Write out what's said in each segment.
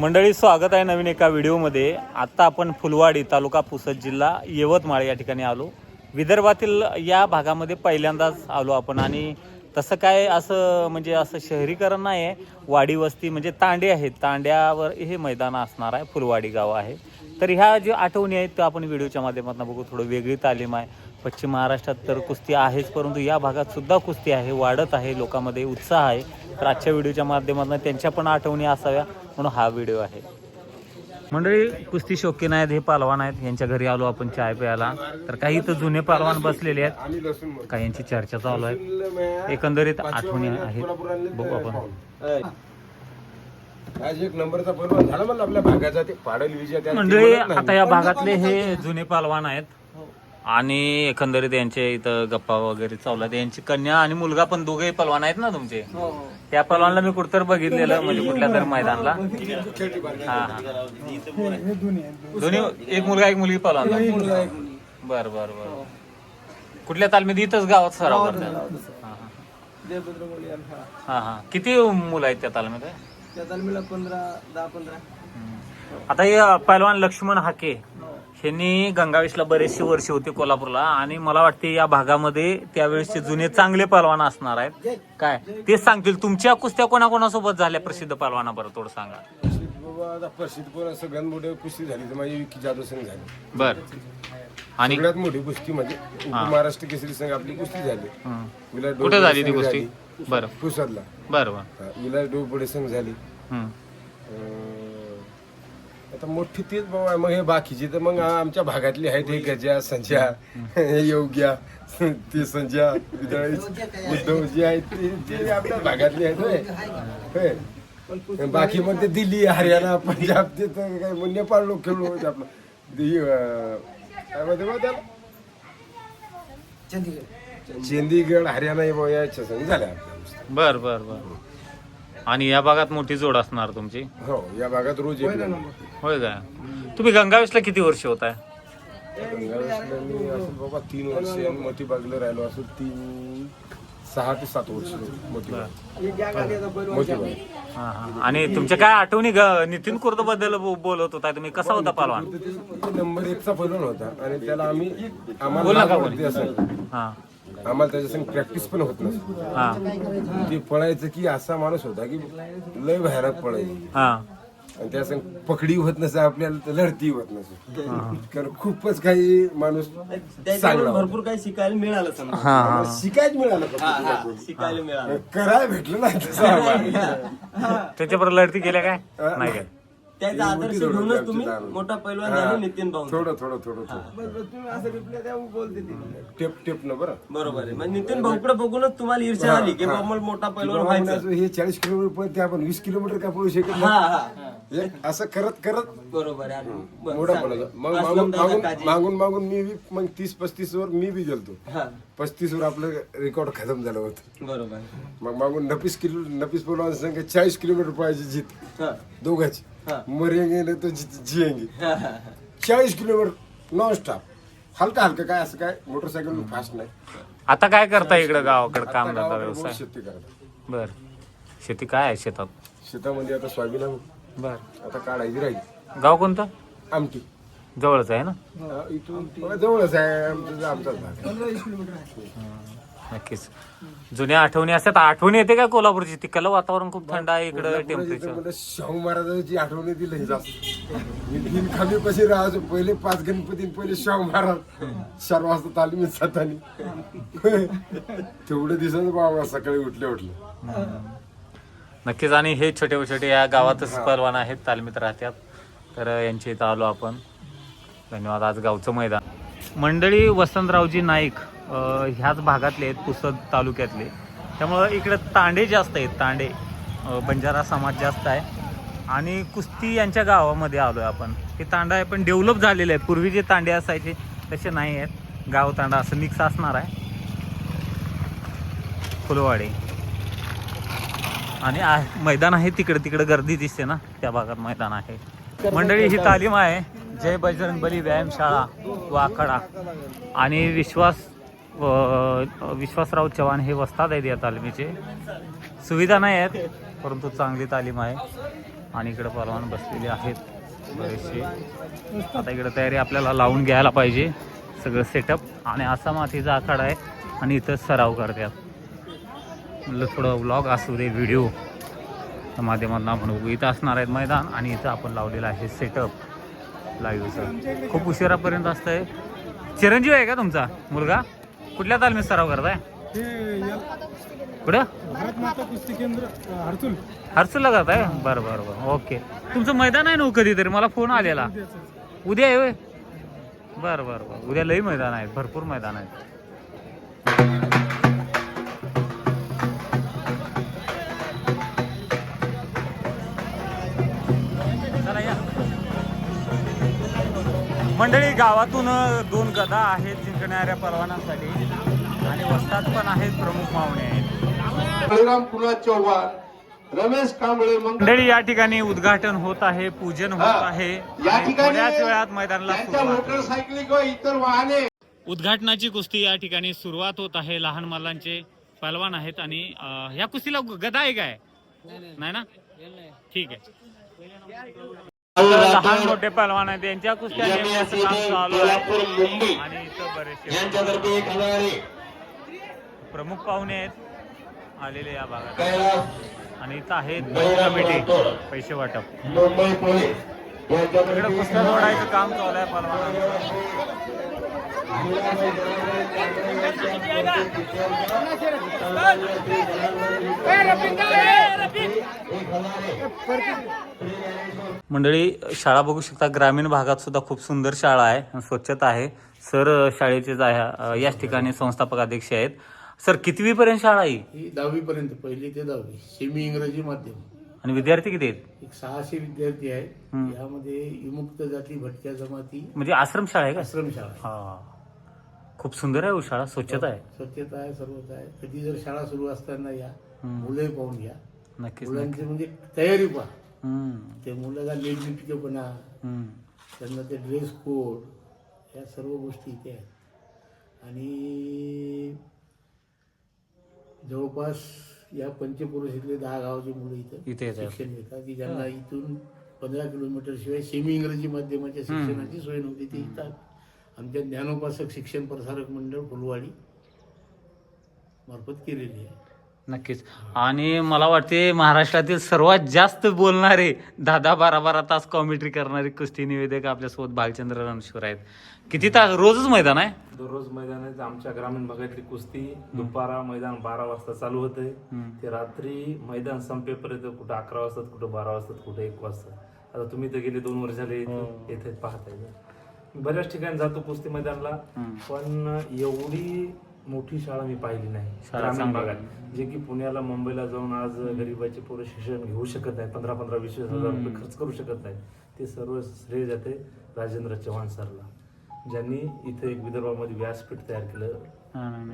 मंडळी स्वागत आहे नवीन एका व्हिडिओमध्ये. आत्ता आपण फुलवाडी तालुका पुसद जिल्हा यवतमाळ या ठिकाणी आलो. विदर्भातील या भागामध्ये पहिल्यांदाच आलो आपण. आणि तसं काय असं म्हणजे असं शहरीकरण नाही आहे. वाडी वस्ती म्हणजे तांडे आहेत. तांड्यावर हे मैदान असणार आहे. फुलवाडी गाव आहे. तर ह्या ज्या आठवणी आहेत त्या आपण व्हिडिओच्या माध्यमातून बघू. थोडं वेगळी तालीम आहे. पश्चिम महाराष्ट्रात तर कुस्ती आहेच परंतु या भागात सुद्धा कुस्ती आहे. वाढत आहे. लोकांमध्ये उत्साह आहे. तर आजच्या व्हिडिओच्या माध्यमातून त्यांच्या पण आठवणी असाव्या म्हणून हा व्हिडिओ आहे. मंडळी कुस्ती शौकीन आहेत हे पालवान आहेत. यांच्या घरी आलो आपण चाय प्यायला. तर काही इथं जुने पालवान बसलेले आहेत. काही यांची चर्चा चालू आहे. एकंदरीत आठवणी आहेत. बघू आपण. आज एक नंबरचा परिवार झाला म्हणलं आपल्या भागाचा ते पाडल विजय त्या- ते मंडळी. आता या भागातले हे जुने पालवान आहेत. आणि एकंदरीत यांचे इथं गप्पा वगैरे आहेत. यांची कन्या आणि मुलगा पण दोघेही पलवान आहेत ना तुमचे? त्या पलवानला मी कुठतर बघितलेलं म्हणजे कुठल्या तरी मैदानला. हा हा. दोन्ही एक मुलगा एक मुलगी पलवान. बर बर बर. कुठल्या तालमीत इथंच गावात सराव करतात? हा, हा. हा हा. किती मुलं आहेत त्या तालमीत? त्या तालमीला पंधरा दहा पंधरा. आता हे पहिलवान लक्ष्मण हाके यांनी गंगावेशला बरेचसे वर्ष होते कोल्हापूरला आणि मला वाटते या भागामध्ये त्यावेळेसचे जुने चांगले पहलवान असणार आहेत. काय? तेच सांगतील. तुमच्या कुस्त्या कोणाकोणासोबत झाल्या प्रसिद्ध पहलवाना बरं थोडं सांगा. आता प्रसिद्ध पण असं गणमोठे कुस्ती झाली तर माझी विकी जाधव संघ झाली. बर. आणि सगळ्यात मोठी कुस्ती म्हणजे महाराष्ट्र केसरी संघ आपली कुस्ती झाली. हं. विलास कुठे झाली ती संघ कुस्ती? बरं. पुसदला. बरं बरं. हा, विलास डोईफोडे संघ झाली. हं. अं, आता मोठी तीच बाबा मग हे बाकीचे तर मग आमच्या भागातली आहेत हे गजा संजय हे योग्या ते संजय विदळी उद्धव जे आहेत ते ते आपल्या भागातली आहेत. बाकी मग ते दिल्ली हरियाणा पंजाब ते तर काय मग नेपाळ लोक खेळलो होते आपलं. काय म्हणते बा त्याला? चंदीगड. हरियाणा हे बाबा याच्या संग झाल्या बर बर बर. आणि या भागात मोठी जोड असणार तुमची? हो या भागात रोज एक होय काय? तुम्ही गंगावेशला किती वर्ष होत आहे गंगावेशला मी असं बाबा तीन वर्ष आणि मोठी बागला राहिलो असं तीन सहा ते सात वर्ष हा, हा. आणि तुमच्या काय आठवणी ग- नितीन कुर्दबद्दल बोलत होता तुम्ही? कसा होता पालवान नंबर एकचा पैलवान होता. आणि त्याला आम्ही आम्हाला बोला का. हा. आम्हाला त्याच्या संग प्रॅक्टिस पण होत नसते. हा. ते पळायचं की असा माणूस होता की लय भयानक पळायची. हा. आणि त्या संग पकडी होत नसे आपल्याला तर लढती होत नसे कारण खूपच काही माणूस चांगला होता. भरपूर काही शिकायला मिळालं समजा. हा. हा शिकायच मिळालं फक्त. शिकायला मिळालं. करायला भेटलं नाही तसं आम्हाला. त्याच्याबरोबर लढती केल्या काय? नाही काय त्याचा आदर्श घेऊनच तुम्ही. मोठा पैलवान झाले नितीन भाऊ थोडं थोडं थोडं तुम्ही असं रिप्लाय द्या बोलते टेप टेप न बरं. बरोबर आहे. मग नितीन भाऊकडे बघूनच तुम्हाला ईर्ष्या आली की बाबा मोठा पैलवान व्हायचं. हे चाळीस किलोमीटर पळते आपण वीस किलोमीटर का पळू शकत हा नाही? हा हे. असं करत करत. बरोबर मोठा मग मागून मागून काजी. मागून मागून मी बी मग तीस पस्तीस वर मी बी गेलतो. हा. पस्तीस वर आपलं रेकॉर्ड खतम झालं होतं. बरोबर. मग मागून नफीस किलो नफीस पळवान संख्या चाळीस किलोमीटर पळायची जीत. हा. दोघांची. मरेंगे नाही तर जी- जिएंगे. हा. चाळीस किलोमीटर नॉन स्टॉप हलका हलका काय असं काय? मोटरसायकल फास्ट नाही. आता काय करता इकडं गावाकडे आता काम धंदा गावाकडे व्यवसाय? शेती करतात बर. शेती काय आहे शेतात? शेतामध्ये आता सोयाबीन आहे. बर. आता काढायची राहिली. गाव कोणतं? आमटी. जवळच आहे ना? हा, इथून. बघा जवळच आहे आमचं आमचाच भाग नक्कीच. जुन्या आठवणी असतात. आठवणी येते काय कोल्हापूरची? तिकडलं वातावरण खूप थंड आहे इकडं टेम्परेचर मला शाहू महाराजांची आठवण येते लई जास्त मी तीन खाली कशी राहायचो पहिले पाच गणपती पहिले शाहू महाराज. चार वाजता तालीमीत जातानी. तेवढं दिसत बाबा सकाळी उठले उठले नक्कीच. आणि हे छोटे छोटे या गावातच पहलवान आहेत तालमीत राहतात. तर यांच्या इथं आलो आपण. धन्यवाद. आज गावचं मैदान. मंडळी वसंतरावजी नाईक ह्याच भागातले आहेत पुसद तालुक्यातले. त्यामुळं इकडे तांडे जास्त आहेत तांडे. बंजारा समाज जास्त आहे. आणि कुस्ती यांच्या गावामध्ये आलो आहे आपण. हे तांडा आहे पण डेव्हलप झालेलं आहे. पूर्वी जे तांडे असायचे तसे नाही आहेत. गाव तांडा असं मिक्स असणार आहे. फुलवाडी. आणि मैदान आहे तिकडे तिकडे गर्दी दिसते ना त्या भागात मैदान आहे. मंडळी ही तालीम आहे. जय बजरंग बली व्यायामशाळा वाकडा आणि विश्वास विश्वासराव चव्हाण हे वस्ताद आहेत या तालमीचे. सुविधा नाही आहेत परंतु चांगली तालीम आहे. आणि इकडं परवान बसलेले आहेत बरेचसे. आता इकडं तयारी आपल्याला लावून घ्यायला पाहिजे. सगळं सेटअप आणि असा मातीचा आखाडा आहे. आणि इथं सराव करतात म्हटलं थोडं व्लॉग असू दे व्हिडिओ माध्यमातून आपण बघू इथं असणार आहेत मैदान आणि इथं आपण लावलेलं आहे सेटअप लाईव्हचं खूप उशिरापर्यंत असतं आहे चिरंजीव आहे का तुमचा मुलगा? कुठल्या तालमीत सराव करताय? कुठं? भारत माता कुस्ती केंद्र हरचूल हर्सूलला करताय बरं बरं बरं. ओके. तुमचं मैदान आहे ना हो कधीतरी? मला फोन आलेला. उद्या आहे होय? बरं बरं बरं. उद्या लई मैदान आहेत भरपूर मैदान आहेत मंडळी गावातून दोन गदा आहेत जिंकणाऱ्या परवानासाठी. आणि वस्तात पण आहेत प्रमुख मावणे आहेत. बळीराम कुणाल चव्हाण रमेश कांबळे मंडळी या ठिकाणी उद्घाटन होत आहे पूजन होत हा. आहे. या ठिकाणी वेळात मैदानाला. मोटरसायकली किंवा इतर वाहने उद्घाटनाची कुस्ती या ठिकाणी सुरुवात होत आहे. लहान मल्लांचे पहलवान आहेत आणि अं, या कुस्तीला गदा आहे काय? नाही ना? ठीक आहे. लहान मोठे पहलवान आहेत. यांच्या कुस्त्या नेमण्याचं काम चालू आहे आणि इथं बरेचसे प्रमुख पाहुणे आहेत. आलेले या भागात. आणि इथं आहेत कमिटी. पैसे वाटप. मुंबई पोलीस इकडे कुस्त्या जोडायचं काम चालू आहे पहलवानांचं. मंडळी शाळा बघू शकता ग्रामीण भागात सुद्धा खूप सुंदर शाळा आहे स्वच्छता आहे. सर शाळेचे याच ठिकाणी संस्थापक अध्यक्ष आहेत. सर कितवी पर्यंत शाळा आहे ही? दहावी पर्यंत पहिली ते दहावी. सेमी इंग्रजी माध्यम. आणि विद्यार्थी किती आहेत? एक सहाशे विद्यार्थी आहेत. यामध्ये विमुक्त जाती भटक्या जमाती. म्हणजे आश्रम शाळा आहे का? आश्रमशाळा. हा. खूप सुंदर आहे हो शाळा स्वच्छता आहे. स्वच्छता आहे सर्वच आहे. कधी जर शाळा सुरू असताना या. मुलंही पाहून घ्या. नक्कीच मुलांची म्हणजे तयारी पहा. हम्म, ते मुलाला लेटबिटकेपणा हम्म. त्यांना ते ड्रेस कोड या सर्व गोष्टी इथे आहेत. आणि जवळपास या पंचपुरुषातले दहा गावाची मुलं इथं इथे. शिक्षण घेतात की ज्यांना इथून पंधरा किलोमीटर शिवाय सेमी इंग्रजी माध्यमाच्या शिक्षणाची सोय नव्हती ते येतात आमच्या ज्ञानोपासक शिक्षण प्रसारक मंडळ फुलवाडी मार्फत केलेली आहे. नक्कीच. आणि मला वाटते महाराष्ट्रातील सर्वात जास्त बोलणारे दहा दहा बारा बारा तास कॉमेंट्री करणारे कुस्ती निवेदक आपल्यासोबत भालचंद्र रणश्वर आहेत. किती तास? रोजच मैदान आहे? दररोज मैदान आहे. आमच्या ग्रामीण भागातली कुस्ती दुपारा मैदान बारा वाजता चालू होते. ते रात्री मैदान संपेपर्यंत कुठं अकरा वाजतात कुठं बारा वाजतात कुठं एक वाजतात. आता तुम्ही तर गेले दोन वर्ष झाले इथे- येथे पाहताय मी बऱ्याच ठिकाणी जातो कुस्ती मैदानला पण एवढी मोठी शाळा मी पाहिली नाही. ग्रामीण. भागात. जे की पुण्याला मुंबईला जाऊन आज गरीबाचे पोरं शिक्षण घेऊ शकत नाही पंधरा पंधरा वीस वीस हजार रुपये खर्च करू शकत नाही ते सर्व श्रेय जाते राजेंद्र चव्हाण सरला ज्यांनी इथे एक विदर्भामध्ये व्यासपीठ तयार केलं.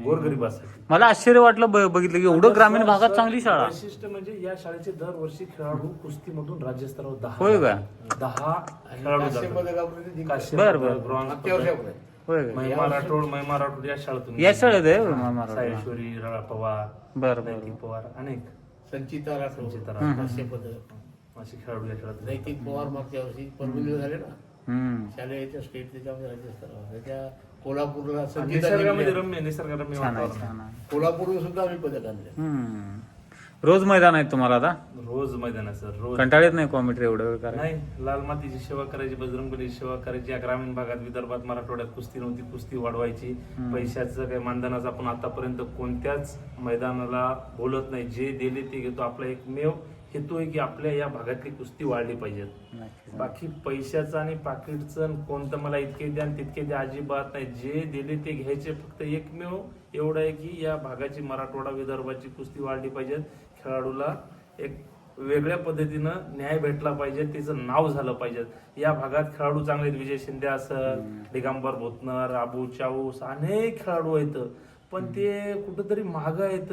गोरगरिबासाठी मला आश्चर्य वाटलं ब- बघितलं की एवढं ग्रामीण भागात चांगली शाळा वैशिष्ट्य म्हणजे या शाळेचे दरवर्षी खेळाडू कुस्तीमधून राज्यस्तरावर दहा होय का? दहा खेळाडू जातात. पदकापर्यंत जिंकले. काश्य बरं, पदक, बरं. ब्रॉन्झ मागच्या पदक. वर्षापर्यंत होय का? महिमा राठोड महिमा राठोड या शाळेतून या शाळेत आहे होय, राळा पवार बरं पवार अनेक संचिता राठोड संचिता राठोड. पदक असे खेळाडू या शाळेतून नैतिक पवार मागच्या वर्षी परभणीला झाले ना हम्म. शालेय स्टेट त्याच्यामध्ये राज्यस्तरावर त्याच्या कोल्हापूरला आणि संगीता निसर्गामध्ये जिंकल्या. रम्य निसर्गरम्य छान आहे वातावरण छान आहे. कोल्हापूरहून सुद्धा आम्ही पदक आणले. हम्म. रोज मैदान आहेत तुम्हाला आता? रोज मैदान आहे सर रोज. कंटाळत नाही कॉमेंट्री एवढं वेळ करायला नाही लाल मातीची सेवा करायची बजरंगबलीची सेवा करायची या ग्रामीण भागात विदर्भात मराठवाड्यात कुस्ती नव्हती कुस्ती वाढवायची. पैशाचं काही मानधनाचं आपण आतापर्यंत कोणत्याच मैदानाला बोलत नाही. जे दिले ते घेतो. आपला एकमेव हेतू आहे की आपल्या या भागातली कुस्ती वाढली पाहिजेत. बाकी पैशाचं आणि पाकिटचं कोणतं मला इतके द्या आणि तितके द्या अजिबात नाही. जे दिले ते घ्यायचे फक्त एकमेव एवढं आहे की या भागाची मराठवाडा विदर्भाची कुस्ती वाढली पाहिजे खेळाडूला एक वेगळ्या पद्धतीनं न्याय भेटला पाहिजे तिचं नाव झालं पाहिजे या भागात खेळाडू चांगले आहेत. विजय शिंदे असेल दिगंबर भोतनर अबू चाऊस अनेक खेळाडू आहेत. पण ते कुठंतरी महाग आहेत.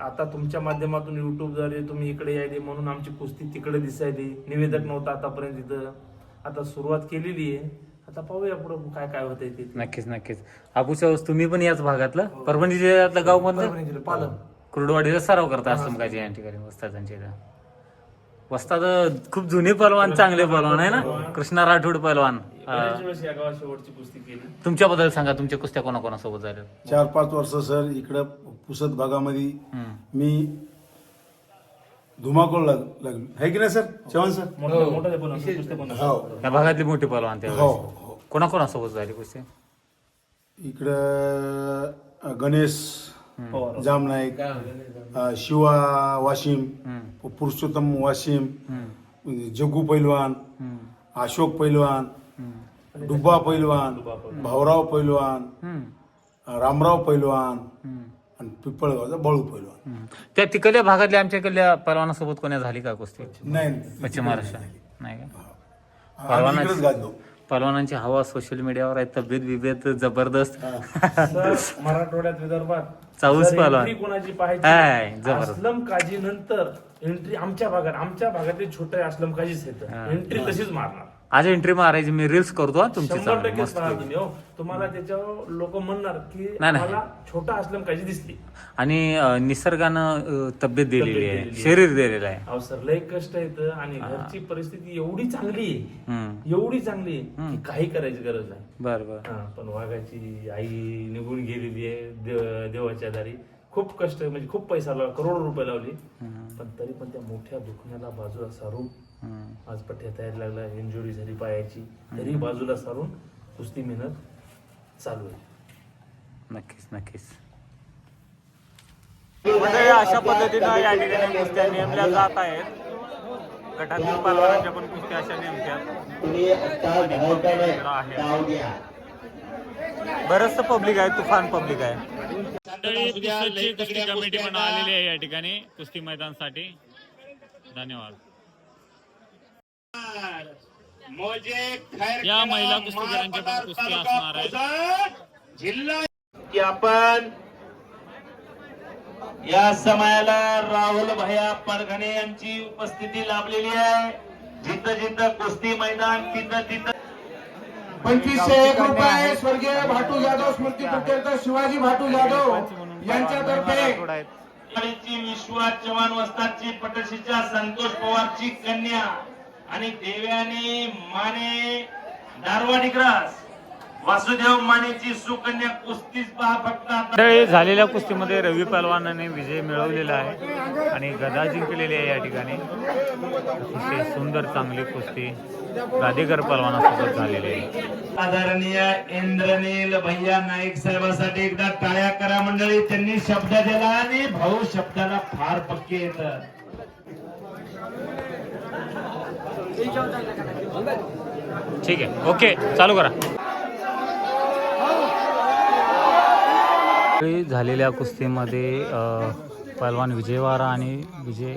आता तुमच्या माध्यमातून युट्यूबद्वारे तुम्ही इकडे यायले म्हणून आमची कुस्ती तिकडे दिसायली. निवेदक नव्हतं आतापर्यंत इथं. आता सुरुवात केलेली आहे. आता पाहूया पुढं काय काय होतंय ते. नक्कीच नक्कीच. वस्तू तुम्ही पण याच भागातलं? परभणी जिल्ह्यातलं गाव कोणतं? कुर्डवाडीचा सराव करता असं काय या ठिकाणी इथं. वस्ताद खूप जुने पहलवान चांगले पहलवान आहे ना? कृष्णा राठोड पहलवान. बरेच वेळेस या गावात शेवटची कुस्ती केली. तुमच्याबद्दल सांगा तुमच्या कुस्त्या कोणाकोणासोबत झाल्या? चार पाच वर्ष सर इकडं पुसद भागामध्ये मी धुमाकूळ लाग लागलो. आहे की नाही सर? चव्हाण सर? मोठं पण हो. या भागातली मोठी पहलवान त्या हो हो. कोणाकोणासोबत झाली कुस्ती? इकडं अ, गणेश जामनाईक अ, शिवा वाशिम पुरुषोत्तम वाशिम जग्गू पैलवान अशोक पैलवान डुब्बा पैलवान भाऊराव पैलवान रामराव पैलवान आणि पिंपळगावचा बाळू पैलवान. हम्म. त्या तिकडल्या भागातल्या आमच्या इकडल्या पहलवानासोबत कोणा झाली का कुस्ती? नाही पश्चिम महाराष्ट्र नाही का? आम्ही परवाना- इकडेच गाजलो. पहलवानांची हवा सोशल मीडियावर आहे तब्येत बिब्येत जबरदस्त. सर, मराठवाड्यात विदर्भात चाऊस जर पहलवान. entry कोणाची हाय, जबरदस्त. असलम काजी नंतर एंट्री आमच्या भागात आमच्या भागातले छोटे असलम काजीच येतं एंट्री तशीच मारणार. आज एंट्री मारायची मी रील्स करतो हा तुमची शंभर चांगली, टक्केच मस्त. पाहा तुम्ही हो. तुम्हाला त्याच्यावर लोक म्हणणार की नाही. मला छोटा असलम काजी दिसली. आणि अं, निसर्गानं अं, तब्येत दिलेली आहे. दिलेली आहे. शरीर दिलेलं आहे. अहो सर लय कष्ट येतं आणि घरची परिस्थिती एवढी चांगली आहे. हम्म. एवढी चांगली आहे की काही करायची गरज नाही. बर बर. हा, पण वाघाची आई निघून गेलेली आहे देव- देवाच्या दारी. खूप कष्ट म्हणजे खूप पैसा लावला करोडो रुपये लावले. पण तरी पण त्या मोठ्या दुखण्याला बाजूला सारून आज पठ्या तयार लागला इंजुरी झाली पायाची तरी बाजूला सारून कुस्ती मेहनत चालू आहे. नक्कीच नक्कीच. अशा पद्धतीनं या ठिकाणी कुस्त्या नेमल्या जात आहेत. गटातील पहलवानांच्या पण कुस्त्या अशा नेमक्यात बरंच पब्लिक आहे तुफान पब्लिक आहे. कुस्ती कमिटी पण आलेली आहे या ठिकाणी कुस्ती मैदानसाठी. धन्यवाद. या महिला कुस्तीगीरांच्या पण कुस्ती असणार आहेत. जिल्हा की आपण या समयाला राहुल भैया परगणे यांची उपस्थिती लाभलेली आहे. जिथं जिथं कुस्ती मैदान तिथं तिथं. पंचवीसशे एक रुपये स्वर्गीय भाटू जाधव स्मृती प्रित्यर्थ शिवाजी भाटू जाधव यांच्यातर्फे ची विश्वास चव्हाण वस्तादची पटशीच्या संतोष पवारची कन्या आणि देव्याने माने दारवाडीग्रास वासुदेव मानेची सुकन्या कुस्तीच पहा फक्त झालेल्या कुस्तीमध्ये रवी पहलवानाने विजय मिळवलेला आहे आणि गदा जिंकलेली आहे या ठिकाणी. अतिशय सुंदर चांगली कुस्ती गादेकर पहलवानासोबत झालेली आहे. आदरणीय इंद्रनील भैया नाईक साहेबांसाठी एकदा टाळ्या करा मंडळी. त्यांनी शब्द दिला आणि भाऊ शब्दाला फार पक्के येत ठीक आहे. ओके चालू करा. झालेल्या कुस्तीमध्ये अ, पहलवान विजयवारा आणि विजय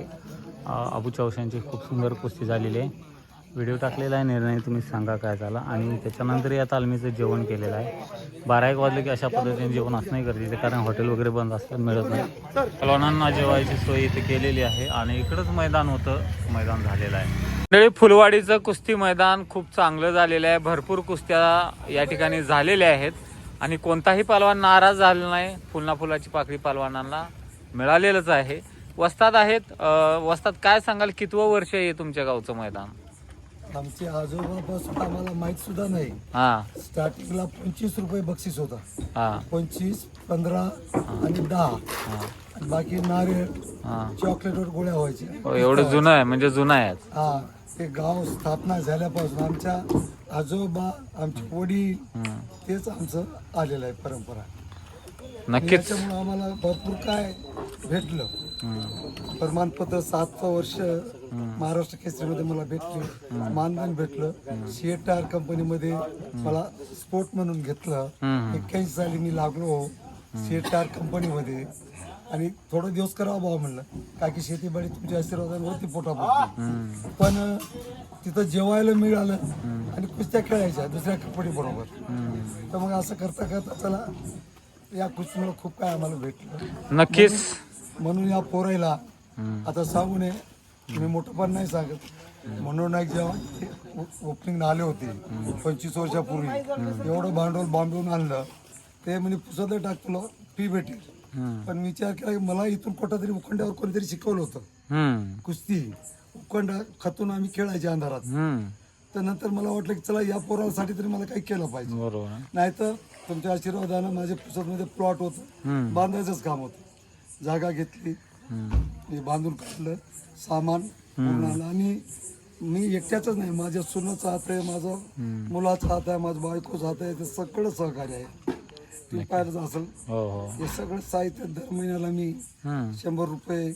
अबू चौश यांची खूप सुंदर कुस्ती झालेली आहे. व्हिडिओ टाकलेला आहे निर्णय तुम्ही सांगा काय झाला. आणि त्याच्यानंतर या तालमीचं जेवण केलेलं आहे. बारा एक वाजले की अशा पद्धतीने जेवण असणं गरजेचं कारण हॉटेल वगैरे बंद असतात मिळत नाही. पहलवानांना जेवायची सोय इथे केलेली आहे. आणि इकडंच मैदान होतं मैदान झालेलं आहे. मंडळी फुलवाडीचं कुस्ती मैदान खूप चांगलं झालेलं आहे. भरपूर कुस्त्या या ठिकाणी झालेल्या आहेत. आणि कोणताही पालवान नाराज झाला नाही. फुलना फुलाची पाकळी पालवानांना मिळालेलंच आहे. वस्ताद आहेत. अं, वस्ताद काय सांगाल? कितवं वर्ष आहे तुमच्या गावचं मैदान? आमचे आजोबापासून आम्हाला माहीत सुद्धा नाही. हा. स्टार्टिंगला पंचवीस रुपये बक्षीस होता. हा. पंचवीस पंधरा आणि दहा. आणि बाकी नारळ हा. चॉकलेटवर गोळ्या व्हायच्या. हो, एवढं जुनं आहे म्हणजे जुनं आहे. हा ते गाव स्थापना झाल्यापासून आमच्या आजोबा आमचे वडील तेच आमचं आलेलं आहे परंपरा. नक्कीच. त्याच्यामुळे आम्हाला भरपूर काय भेटलं. प्रमाणपत्र सातचं वर्ष महाराष्ट्र केसरीमध्ये मला भेटले. मानधन भेटलं. सीए टायर कंपनीमध्ये मला स्पोर्ट म्हणून घेतलं. एक्क्याऐंशी साली मी लागलो. सीए टायर कंपनीमध्ये आणि थोडं दिवस करावं भाऊ म्हणलं. का की शेतीबाडी तुमच्या आशीर्वादाने होती पोटापोटी. पण तिथं जेवायला मिळालं आणि कुस्त्या खेळायच्या दुसऱ्या कंपनी बरोबर. तर मग असं करता करता चला या कुस्तीमुळे खूप काय आम्हाला भेटलं. नक्कीच. म्हणून या पोरायला आता सांगू नये. मी मोठं पण नाही सांगत. म्हणून नाईक जेव्हा ओपनिंग आले होते पंचवीस वर्षापूर्वी एवढं भांडवल बांधून आणलं. ते म्हणजे पुसत टाक तुला फी भेटेल. पण विचार केला की मला इथून कुठं तरी उखंड्यावर कोणीतरी शिकवलं होतं. कुस्ती उखंडा खतून आम्ही खेळायचे अंधारात. तर नंतर मला वाटलं की चला या पोरासाठी तरी मला काही केलं पाहिजे. बरोबर आहे. नाही तर तुमच्या आशीर्वादानं माझ्या पुस्तकमध्ये प्लॉट होतं. बांधायचंच काम होतं. जागा घेतली. मी बांधून काढलं. सामान आणि मी एकट्याच नाही माझ्या सुनाचा हात आहे माझा मुलाचा हात आहे माझ्या बायकोचा हात आहे ते सगळं सहकार्य आहे. ते पाहिलं असेल. हो हो. हे सगळं साहित्य दर महिन्याला मी हम्म शंभर रुपये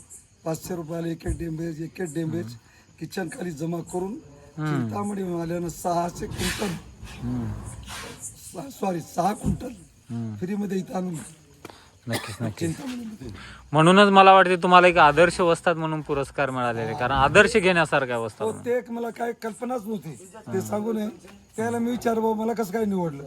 पाचशे रुपयाला एक एक डेंबेज एक एक डेंबेज किचन खाली जमा करून चिंतामणी आल्यानं सहाशे क्विंटल. सॉरी सहा क्विंटल फ्रीमध्ये इथं आणून नक्कीच नक्कीच. म्हणूनच मला वाटते तुम्हाला एक आदर्श वस्ताद म्हणून पुरस्कार मिळालेले. कारण आदर्श घेण्यासारखा हो वस्ताद ते एक मला काय कल्पनाच नव्हती. ते सांगू नये त्याला मी विचार भाऊ मला कसं काय निवडलं?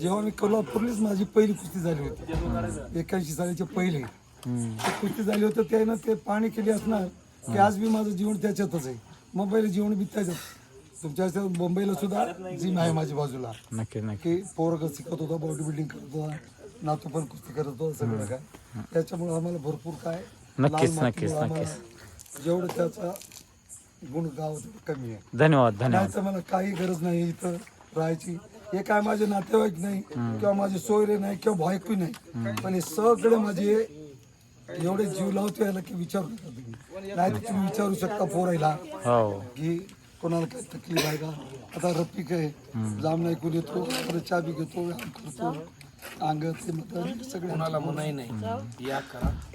जेव्हा मी कोल्हापूरलीच माझी पहिली कुस्ती झाली होती. एक्याऐंशी सालीचे पहिले. ते कुस्ती झाली होती त्यानं ते पाणी केली असणार की आज बी माझं जीवन त्याच्यातच आहे. मुंबईला जीवन बी त्याच्यात. तुमच्या इथे मुंबईला सुद्धा जिम आहे माझ्या बाजूला. नक्कीच नक्की की पोरग शिकत होता बॉडी बिल्डिंग करत होता. नातू पण कुस्ती करत होता सगळं काय. त्याच्यामुळे आम्हाला भरपूर काय नक्कीच, लाल नक्कीच, मातीमुळे आम्हाला जेवढं त्याचा गुण गाव तेवढं कमी आहे. धन्यवाद धन्यवाद. नाही मला काही गरज नाही इथं राहायची. हे काय माझे नातेवाईक नाही किंवा माझे सोयरे नाही किंवा बायको नाही. पण हे सगळे माझे एवढे जीव लावतो याला की विचारू नका तुम्ही. नाही तर तुम्ही विचारू शकता पोरायला हो. की कोणाला काय तकलीफ आहे का? आता रफिक आहे जाम नाही कोण येतो परत चाबी घेतो व्यायाम करतो. अंग ते मग सगळे. कोणाला मनाई नाही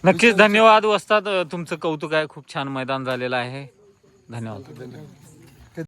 नक्कीच धन्यवाद. वस्ताद तुमचं कौतुक आहे. खूप छान मैदान झालेलं आहे. धन्यवाद. धन्यवाद.